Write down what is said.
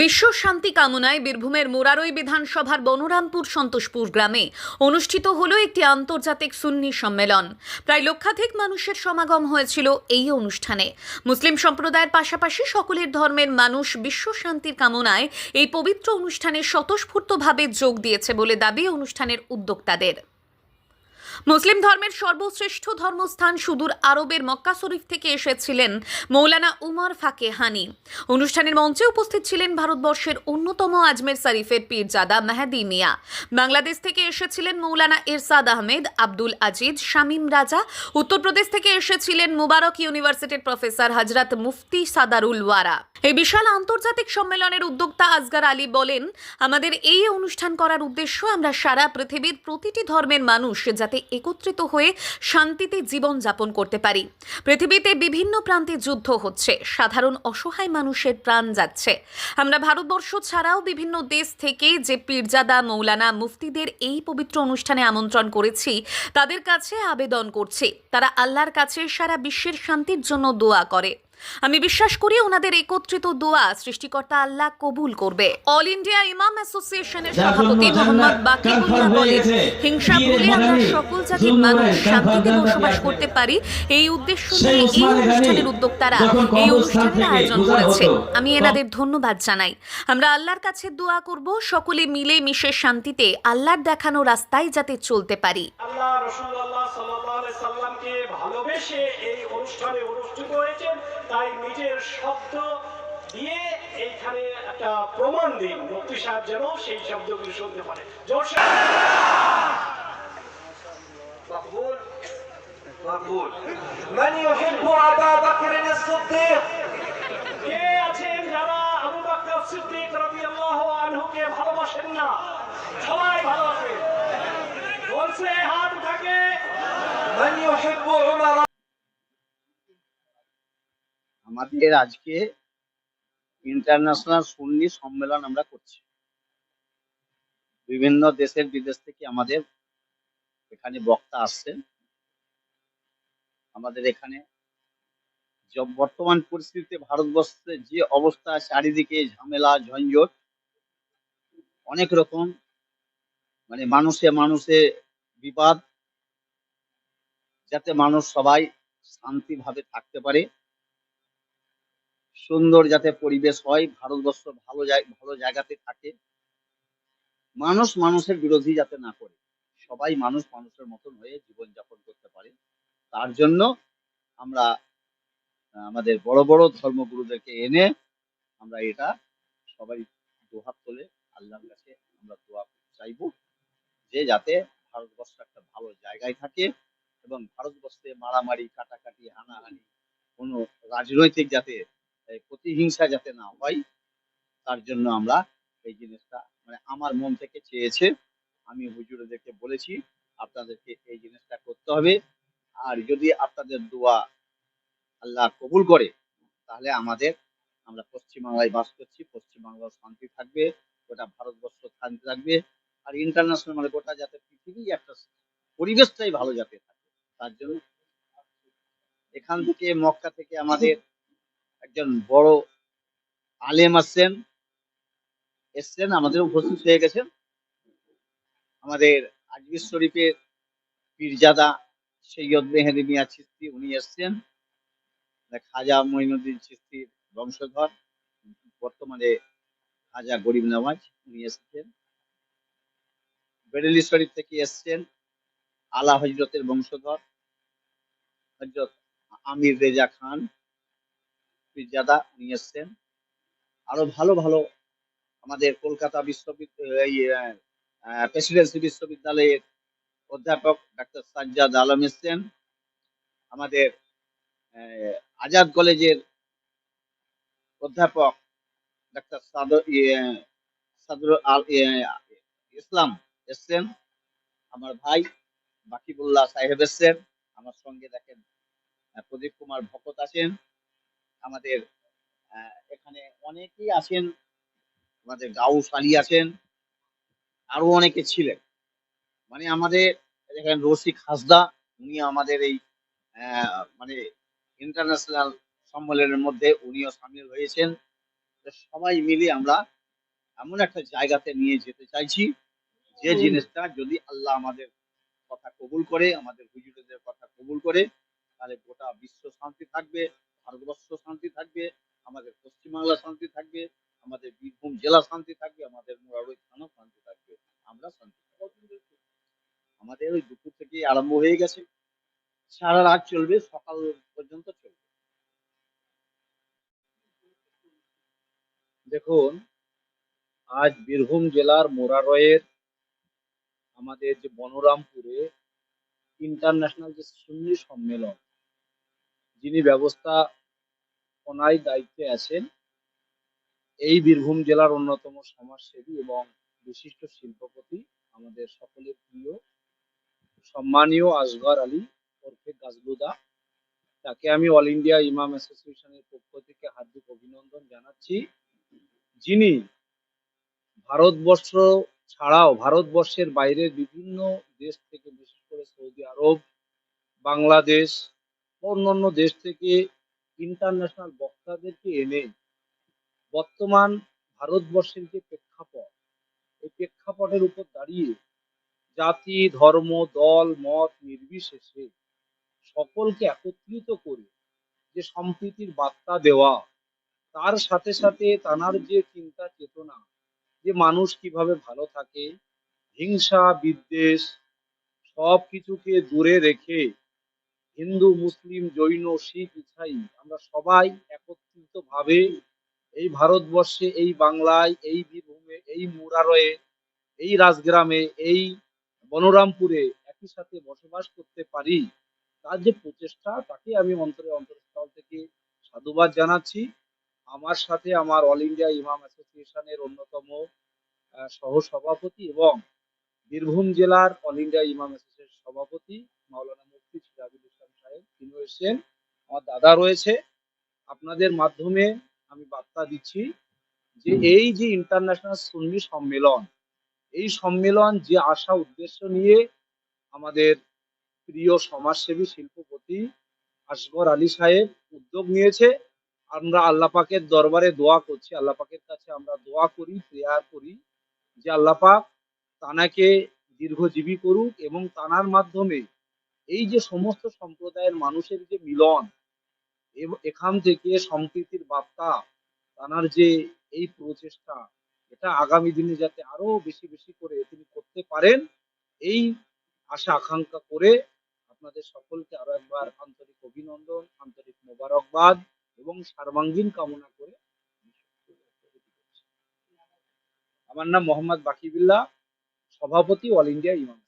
বিশ্ব শান্তি কামনায় বীরভূমের মুরারই বিধানসভার বনরামপুর সন্তোষপুর গ্রামে অনুষ্ঠিত হলো একটি আন্তর্জাতিক সুন্নি সম্মেলন। প্রায় লক্ষাধিক মানুষের সমাগম হয়েছিল এই অনুষ্ঠানে। মুসলিম সম্প্রদায়ের পাশাপাশি সকলের ধর্মের মানুষ বিশ্ব শান্তির কামনায় এই পবিত্র অনুষ্ঠানে স্বতঃস্ফূর্তভাবে যোগ দিয়েছে বলে দাবি অনুষ্ঠানের উদ্যোক্তাদের। মুসলিম ধর্মের সর্বশ্রেষ্ঠ ধর্মস্থান সুদূর আরবের মক্কা শরীফ থেকে এসেছিলেন মৌলানা উমর ফাকে হানি। অনুষ্ঠানের মঞ্চে উপস্থিত ছিলেন ভারতবর্ষের অন্যতম আজমের শরীফের পীরজাদা মেহেদি মিয়া। বাংলাদেশ থেকে এসেছিলেন মৌলানা ইরসাদ আহমেদ, আব্দুল আজিজ, শামীম রাজা। উত্তরপ্রদেশ থেকে এসেছিলেন মুবারক ইউনিভার্সিটির প্রফেসর হজরত মুফতি সাদারুল ওয়ারা। এই বিশাল আন্তর্জাতিক সম্মেলনের উদ্যোক্তা আজগার আলী বলেন, আমাদের এই অনুষ্ঠান করার উদ্দেশ্য আমরা সারা পৃথিবীর প্রতিটি ধর্মের মানুষ যাতে একত্রিত হয়ে শান্তিতে জীবন যাপন করতে পারি। পৃথিবীতে বিভিন্ন প্রান্তে যুদ্ধ হচ্ছে, সাধারণ অসহায় মানুষের প্রাণ যাচ্ছে। আমরা ভারতবর্ষ ছাড়াও বিভিন্ন দেশ থেকে যে পীরজাদা, মৌলানা মুফতিদের এই পবিত্র অনুষ্ঠানে আমন্ত্রণ করেছি, তাদের কাছে আবেদন করছি। তারা আল্লাহর কাছে সারা বিশ্বের শান্তির জন্য দোয়া করে। আমি বিশ্বাস করি ওনাদের একত্রিত দোয়া সৃষ্টিকর্তা আল্লাহ কবুল করবে। অল ইন্ডিয়া ইমাম অ্যাসোসিয়েশনের সভাপতি মোহাম্মদ বাকিবুল্লাহ বলেন হিংসা ভুলে আমরা সকল জাতির মানুষ শান্তিতে বসবাস করতে পারি। এই উদ্দেশ্য নিয়ে এই অনুষ্ঠানের উদ্যোক্তারা এই অনুষ্ঠানের আয়োজন করেছে। আমি এনাদের ধন্যবাদ জানাই। আমরা আল্লাহর কাছে দোয়া করব সকলে মিলে মিশে শান্তিতে আল্লাহর দেখানো রাস্তায় যাতে চলতে পারি। আল্লাহ ভালোবেসে এই অনুষ্ঠানে অনুষ্ঠিত হয়েছে তাই নিজের শব্দ দিয়ে এইখানে একটা প্রমাণ দিন মুক্তি সাহেব যেন সেই শব্দগুলি শুনতে পারে জোরসে مقبول مقبول من يحب أبا بكر الصديق কে আছেন যারা আবু বকর সিদ্দিক রাদিয়াল্লাহু আনহুকে ভালোবাসেন না সবাই ভালোবাসেন বলছে হাত থাকে من يحب عمر আমাদের আজকে ইন্টারন্যাশনাল সুন্নি সম্মেলন আমরা করছি। বিভিন্ন দেশের বিদেশ থেকে আমাদের এখানে বক্তা আসছেন। আমাদের এখানে বর্তমান পরিস্থিতিতে ভারতবর্ষে যে অবস্থা, চারিদিকে ঝামেলা, ঝঞ্ঝট, অনেক রকম মানে মানুষে মানুষে বিবাদ যাতে মানুষ সবাই শান্তিভাবে থাকতে পারে। সুন্দর যাতে পরিবেশ হয়, ভারতবর্ষ ভালো ভালো জায়গাতে থাকে। মানুষ মানুষের বিরোধী যাতে না করে, সবাই মানুষ মানুষের মতন হয়ে জীবনযাপন করতে পারে। তার জন্য আমরা আমাদের বড় বড় ধর্মগুরুদেরকে এনে আমরা এটা সবাই দোহাত তোলে, আল্লাহর কাছে আমরা দোয়া চাইব যে যাতে ভারতবর্ষ একটা ভালো জায়গায় থাকে। এবং ভারতবর্ষে মারামারি, কাটাকাটি, হানাহানি, কোনো রাজনৈতিক যাতে প্রতিহিংসা যাতে না হয়, তার জন্য আমরা এই জিনিসটা মানে আমার মন থেকে চেয়েছে, আমি হুজুরদেরকে বলেছি, আপনাদেরকে এই জিনিসটা করতে হবে। আর যদি আপনাদের দোয়া আল্লাহ কবুল করে, তাহলে আমাদের, আমরা পশ্চিমবাংলায় বাস করছি, পশ্চিমবাংলার শান্তি থাকবে, গোটা ভারতবর্ষ শান্তি থাকবে। আর ইন্টারন্যাশনাল মানে গোটা যাতে পৃথিবী একটা পরিবেশটাই ভালো যাতে থাকে। তার জন্য এখান থেকে মক্কা থেকে আমাদের একজন বড় আলেম আসছেন, এসছেন, আমাদের উপস্থিত হয়ে গেছেন। আমাদের আজমির শরীফের পীরজাদা সৈয়দ মেহেদি মিয়া চিস্তি, উনি এসছেন। খাজা মঈনুদ্দিন চিস্তির বংশধর, বর্তমানে খাজা গরিব নওয়াজ উনি এসেছেন। বেরেলি শরীফ থেকে এসছেন, আলা হজরতের বংশধর। হজরত আমির রেজা খান, পীরজাদা উনি এসছেন। আরও ভালো ভালো আমাদের কলকাতা বিশ্ববিদ্যালয় প্রেসিডেন্সি বিশ্ববিদ্যালয়ের অধ্যাপক ডাক্তার সাজ্জাদ আলম এসছেন। আমাদের আজাদ কলেজের অধ্যাপক ডাক্তার সাদর আল ইসলাম এসছেন। আমার ভাই বাকিবুল্লাহ সাহেব এসছেন। আমার সঙ্গে দেখেন প্রদীপ কুমার ভকত আছেন। আমাদের এখানে অনেকেই আছেন। আমাদের গাউস আলী আছেন। আরও অনেকে ছিলেন। মানে আমাদের এখানে রসিক হাসদা উনি আমাদের এই মানে ইন্টারন্যাশনাল সম্মেলনের মধ্যে উনিও সামিল হয়েছেন। সবাই মিলে আমরা এমন একটা জায়গাতে নিয়ে যেতে চাইছি যে জিনিসটা যদি আল্লাহ আমাদের কথা কবুল করে আমাদের হুজুরদের কথা কবুল করে তাহলে গোটা বিশ্ব শান্তি থাকবে, ভারতবর্ষ শান্তি থাকবে, আমাদের পশ্চিমবাংলা শান্তি থাকবে, আমাদের বীরভূম জেলা শান্তি থাকবে, আমাদের মুরারই থানা শান্তি থাকবে, আমরা শান্তি আমাদের ওই দুপুর থেকে আরম্ভ হয়ে গেছে। সারা রাত চলবে, সকাল পর্যন্ত চলবে। দেখুন, আজ বীরভূম জেলার মোরারয়ের আমাদের যে বনরামপুরে ইন্টারন্যাশনাল যে সুন্নি সম্মেলন যিনি ব্যবস্থা অনায় দায়িত্বে আছেন, এই বীরভূম জেলার অন্যতম সমাজসেবী এবং বিশিষ্ট শিল্পপতি আমাদের সকলের প্রিয়, সম্মানীয় আসগর আলী ওরফে গাজলুদা তাকে আমি অল ইন্ডিয়া ইমাম অ্যাসোসিয়েশনের পক্ষ থেকে হার্দিক অভিনন্দন জানাচ্ছি, যিনি ভারতবর্ষ ছাড়াও ভারতবর্ষের বাইরের বিভিন্ন দেশ থেকে, বিশেষ করে সৌদি আরব, বাংলাদেশ অন্যান্য দেশ থেকে ইন্টারন্যাশনাল বক্তাদেরকে এনে বর্তমান ভারতবর্ষের যে প্রেক্ষাপট, এই প্রেক্ষাপটের উপর দাঁড়িয়ে জাতি, ধর্ম, দল, মত নির্বিশেষে সকলকে একত্রিত করে যে সম্প্রীতির বার্তা দেওয়া, তার সাথে সাথে তানার যে চিন্তা চেতনা, যে মানুষ কীভাবে ভালো থাকে, হিংসা, বিদ্বেষ সব কিছুকে দূরে রেখে হিন্দু, মুসলিম, জৈন, শিখ, ইসাই, আমরা সবাই একত্রিত ভাবে এই ভারতবর্ষে, এই বাংলায়, এই বীরভূমে, এই মুরারয়ে, এই রাজগ্রামে, এই বনরামপুরে একই সাথে বসবাস করতে পারি। তার যে প্রচেষ্টা, তাকে আমি অন্তরে অন্তরস্থল থেকে সাধুবাদ জানাচ্ছি। আমার সাথে আমার অল ইন্ডিয়া ইমাম অ্যাসোসিয়েশনের অন্যতম সহসভাপতি এবং বীরভূম জেলার অল ইন্ডিয়া ইমাম অ্যাসোসিয়েশন সভাপতি মাওলানা মুফতি সিরাজুল ইসলাম সাহেব তিনি এসেছেন আমার দাদা রয়েছে। আপনাদের মাধ্যমে আমি বার্তা দিচ্ছি যে এই যে ইন্টারন্যাশনাল সুন্নি সম্মেলন, এই সম্মেলন যে আশা উদ্দেশ্য নিয়ে আমাদের প্রিয় সমাজসেবী শিল্পপতি আসগর আলী সাহেব উদ্যোগ নিয়েছে। আমরা আল্লাহ পাকের দরবারে দোয়া করছি আল্লাহ পাকের কাছে আমরা দোয়া করি, প্রেয়ার করি যে আল্লাহ পাক তানাকে দীর্ঘজীবী করুক এবং তানার মাধ্যমে এই যে সমস্ত সম্প্রদায়ের মানুষের যে মিলন এখান থেকে সম্প্রীতির বার্তা তানার যে এই প্রচেষ্টা, এটা আগামী দিনে যাতে আরও বেশি বেশি করে তিনি করতে পারেন, এই আশা, আকাঙ্ক্ষা করে আপনাদের সকলকে আরও একবার আন্তরিক অভিনন্দন, আন্তরিক মোবারকবাদ এবং সর্বাঙ্গীন কামনা করে আমার নাম মোহাম্মদ বাকিবিল্লাহ, সভাপতি অল ইন্ডিয়া ইমাম।